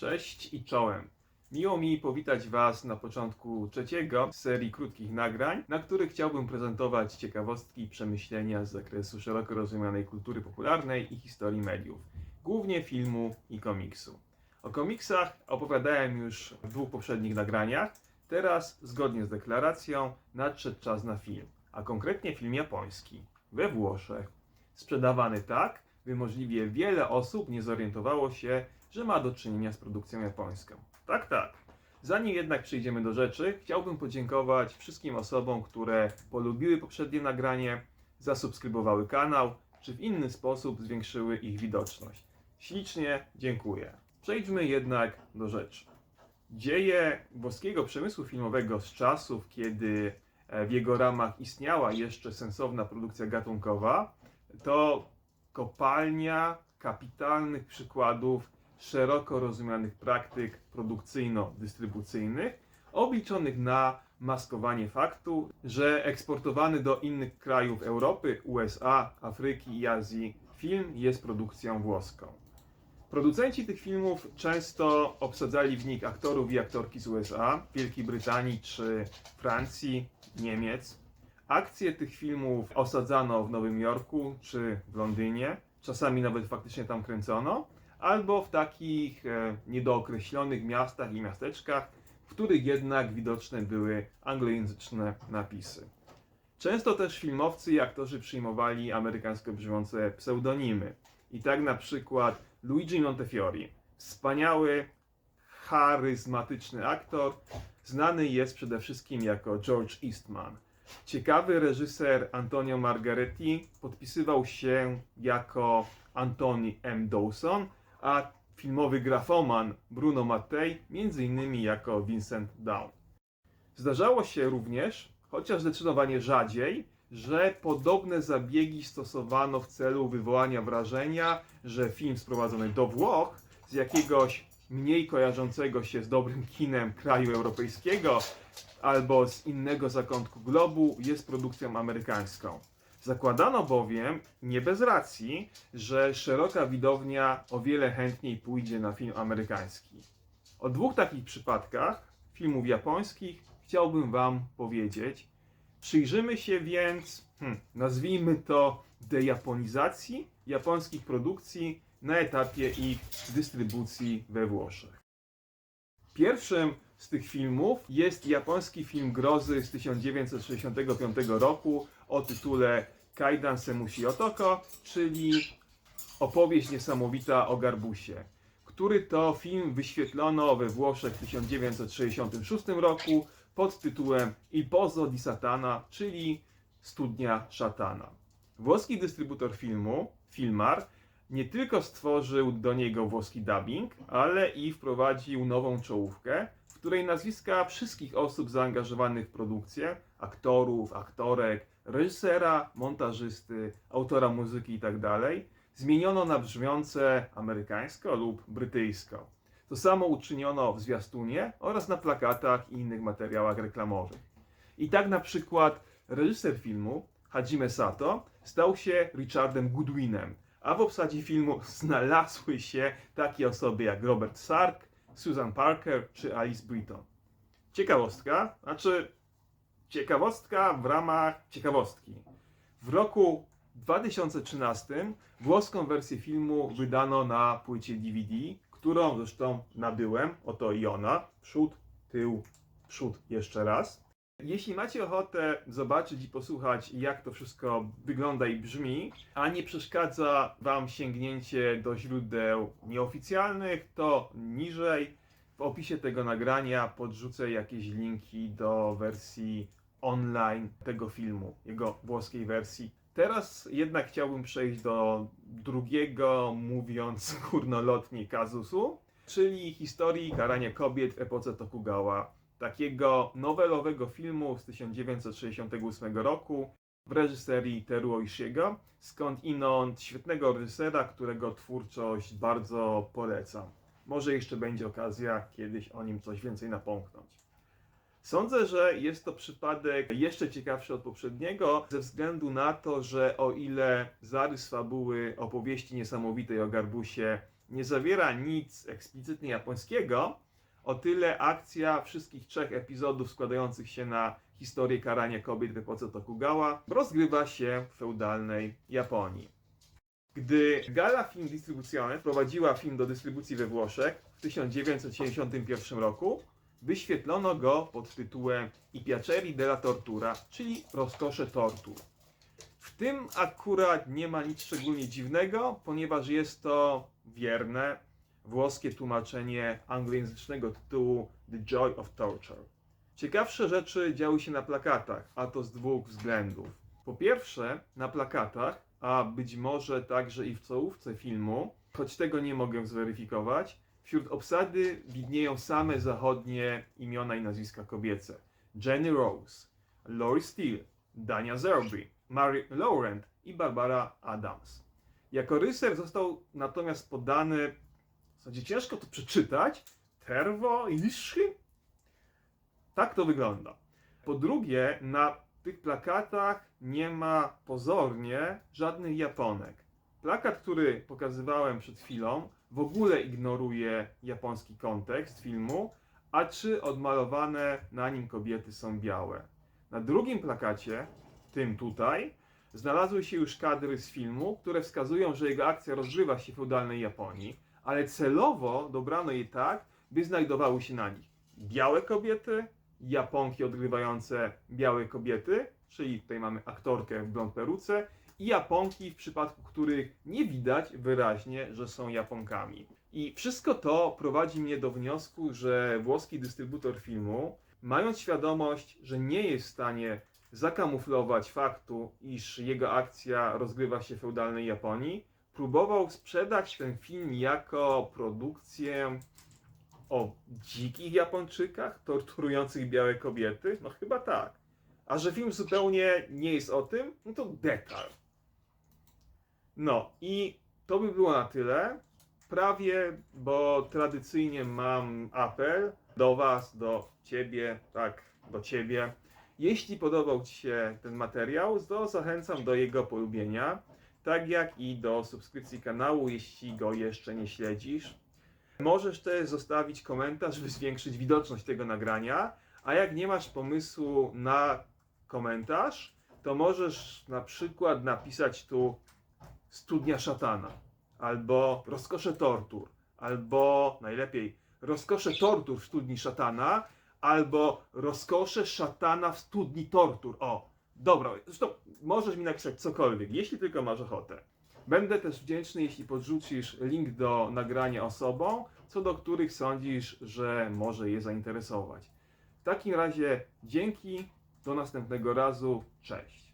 Cześć i czołem. Miło mi powitać Was na początku trzeciego z serii krótkich nagrań, na których chciałbym prezentować ciekawostki i przemyślenia z zakresu szeroko rozumianej kultury popularnej i historii mediów, głównie filmu i komiksu. O komiksach opowiadałem już w dwóch poprzednich nagraniach, teraz, zgodnie z deklaracją, nadszedł czas na film, a konkretnie film japoński, we Włoszech. Sprzedawany tak, by możliwie wiele osób nie zorientowało się, że ma do czynienia z produkcją japońską. Tak, tak. Zanim jednak przejdziemy do rzeczy, chciałbym podziękować wszystkim osobom, które polubiły poprzednie nagranie, zasubskrybowały kanał, czy w inny sposób zwiększyły ich widoczność. Ślicznie dziękuję. Przejdźmy jednak do rzeczy. Dzieje włoskiego przemysłu filmowego z czasów, kiedy e, w jego ramach istniała jeszcze sensowna produkcja gatunkowa, to kopalnia kapitalnych przykładów szeroko rozumianych praktyk produkcyjno-dystrybucyjnych, obliczonych na maskowanie faktu, że eksportowany do innych krajów Europy, USA, Afryki i Azji film jest produkcją włoską. Producenci tych filmów często obsadzali w nich aktorów i aktorki z USA, Wielkiej Brytanii czy Francji, Niemiec. Akcje tych filmów osadzano w Nowym Jorku czy w Londynie, czasami nawet faktycznie tam kręcono, albo w takich e, niedookreślonych miastach i miasteczkach, w których jednak widoczne były anglojęzyczne napisy. Często też filmowcy i aktorzy przyjmowali amerykańsko brzmiące pseudonimy. I tak na przykład Luigi Montefiore, wspaniały, charyzmatyczny aktor, znany jest przede wszystkim jako George Eastman. Ciekawy reżyser Antonio Margaretti podpisywał się jako Antoni M. Dawson, a filmowy grafoman Bruno Mattei innymi jako Vincent Down. Zdarzało się również, chociaż zdecydowanie rzadziej, że podobne zabiegi stosowano w celu wywołania wrażenia, że film sprowadzony do Włoch z jakiegoś mniej kojarzącego się z dobrym kinem kraju europejskiego albo z innego zakątku globu jest produkcją amerykańską. Zakładano bowiem, nie bez racji, że szeroka widownia o wiele chętniej pójdzie na film amerykański. O dwóch takich przypadkach filmów japońskich chciałbym Wam powiedzieć. Przyjrzymy się więc, hmm, nazwijmy to dejaponizacji japońskich produkcji na etapie ich dystrybucji we Włoszech. Pierwszym z tych filmów jest japoński film grozy z 1965 roku o tytule Kaidan Semushi Otoko, czyli opowieść niesamowita o Garbusie, który to film wyświetlono we Włoszech w 1966 roku pod tytułem Il Pozo di Satana, czyli Studnia Szatana. Włoski dystrybutor filmu, Filmar, nie tylko stworzył do niego włoski dubbing, ale i wprowadził nową czołówkę, której nazwiska wszystkich osób zaangażowanych w produkcję, aktorów, aktorek, reżysera, montażysty, autora muzyki itd., zmieniono na brzmiące amerykańsko lub brytyjsko. To samo uczyniono w zwiastunie oraz na plakatach i innych materiałach reklamowych. I tak na przykład reżyser filmu, Hajime Sato, stał się Richardem Goodwinem, a w obsadzie filmu znalazły się takie osoby jak Robert Sark, Susan Parker czy Alice Britton. Ciekawostka, znaczy ciekawostka w ramach ciekawostki. W roku 2013 włoską wersję filmu wydano na płycie DVD, którą zresztą nabyłem. Oto i ona. Przód, tył, przód jeszcze raz. Jeśli macie ochotę zobaczyć i posłuchać, jak to wszystko wygląda i brzmi, a nie przeszkadza Wam sięgnięcie do źródeł nieoficjalnych, to niżej w opisie tego nagrania podrzucę jakieś linki do wersji online tego filmu, jego włoskiej wersji. Teraz jednak chciałbym przejść do drugiego, mówiąc górnolotnie, kazusu, czyli historii karania kobiet w epoce Tokugawa takiego nowelowego filmu z 1968 roku w reżyserii Teruo Ishiego, skąd inąd świetnego reżysera, którego twórczość bardzo polecam. Może jeszcze będzie okazja kiedyś o nim coś więcej napomknąć. Sądzę, że jest to przypadek jeszcze ciekawszy od poprzedniego, ze względu na to, że o ile zarys fabuły opowieści niesamowitej o Garbusie nie zawiera nic eksplicytnie japońskiego, o tyle akcja wszystkich trzech epizodów składających się na historię karania kobiet w epoce Tokugawa rozgrywa się w feudalnej Japonii. Gdy Gala Film Distribuzione prowadziła film do dystrybucji we Włoszech w 1971 roku, wyświetlono go pod tytułem I piaceri della tortura, czyli rozkosze tortur. W tym akurat nie ma nic szczególnie dziwnego, ponieważ jest to wierne włoskie tłumaczenie anglojęzycznego tytułu The Joy of Torture. Ciekawsze rzeczy działy się na plakatach, a to z dwóch względów. Po pierwsze, na plakatach, a być może także i w czołówce filmu, choć tego nie mogę zweryfikować, wśród obsady widnieją same zachodnie imiona i nazwiska kobiece. Jenny Rose, Laurie Steele, Dania Zerby, Mary Laurent i Barbara Adams. Jako ryser został natomiast podany, zasadzie ciężko to przeczytać, Terwo Ischy? Tak to wygląda. Po drugie, na tych plakatach nie ma pozornie żadnych Japonek. Plakat, który pokazywałem przed chwilą, w ogóle ignoruje japoński kontekst filmu, a czy odmalowane na nim kobiety są białe. Na drugim plakacie, tym tutaj, znalazły się już kadry z filmu, które wskazują, że jego akcja rozgrywa się w feudalnej Japonii, ale celowo dobrano je tak, by znajdowały się na nich białe kobiety, Japonki odgrywające białe kobiety, czyli tutaj mamy aktorkę w blond peruce, i Japonki, w przypadku których nie widać wyraźnie, że są Japonkami. I wszystko to prowadzi mnie do wniosku, że włoski dystrybutor filmu, mając świadomość, że nie jest w stanie zakamuflować faktu, iż jego akcja rozgrywa się w feudalnej Japonii, próbował sprzedać ten film jako produkcję o dzikich Japończykach torturujących białe kobiety? No chyba tak. A że film zupełnie nie jest o tym, no to detal. No i to by było na tyle. Prawie, bo tradycyjnie mam apel do Was, do Ciebie, tak, do Ciebie. Jeśli podobał Ci się ten materiał, to zachęcam do jego polubienia, tak jak i do subskrypcji kanału, jeśli go jeszcze nie śledzisz. Możesz też zostawić komentarz, by zwiększyć widoczność tego nagrania, a jak nie masz pomysłu na komentarz, to możesz na przykład napisać tu studnia szatana, albo rozkosze tortur, albo najlepiej rozkosze tortur w studni szatana, albo rozkosze szatana w studni tortur. O, dobra, zresztą możesz mi napisać cokolwiek, jeśli tylko masz ochotę. Będę też wdzięczny, jeśli podrzucisz link do nagrania osobom, co do których sądzisz, że może je zainteresować. W takim razie dzięki, do następnego razu, cześć.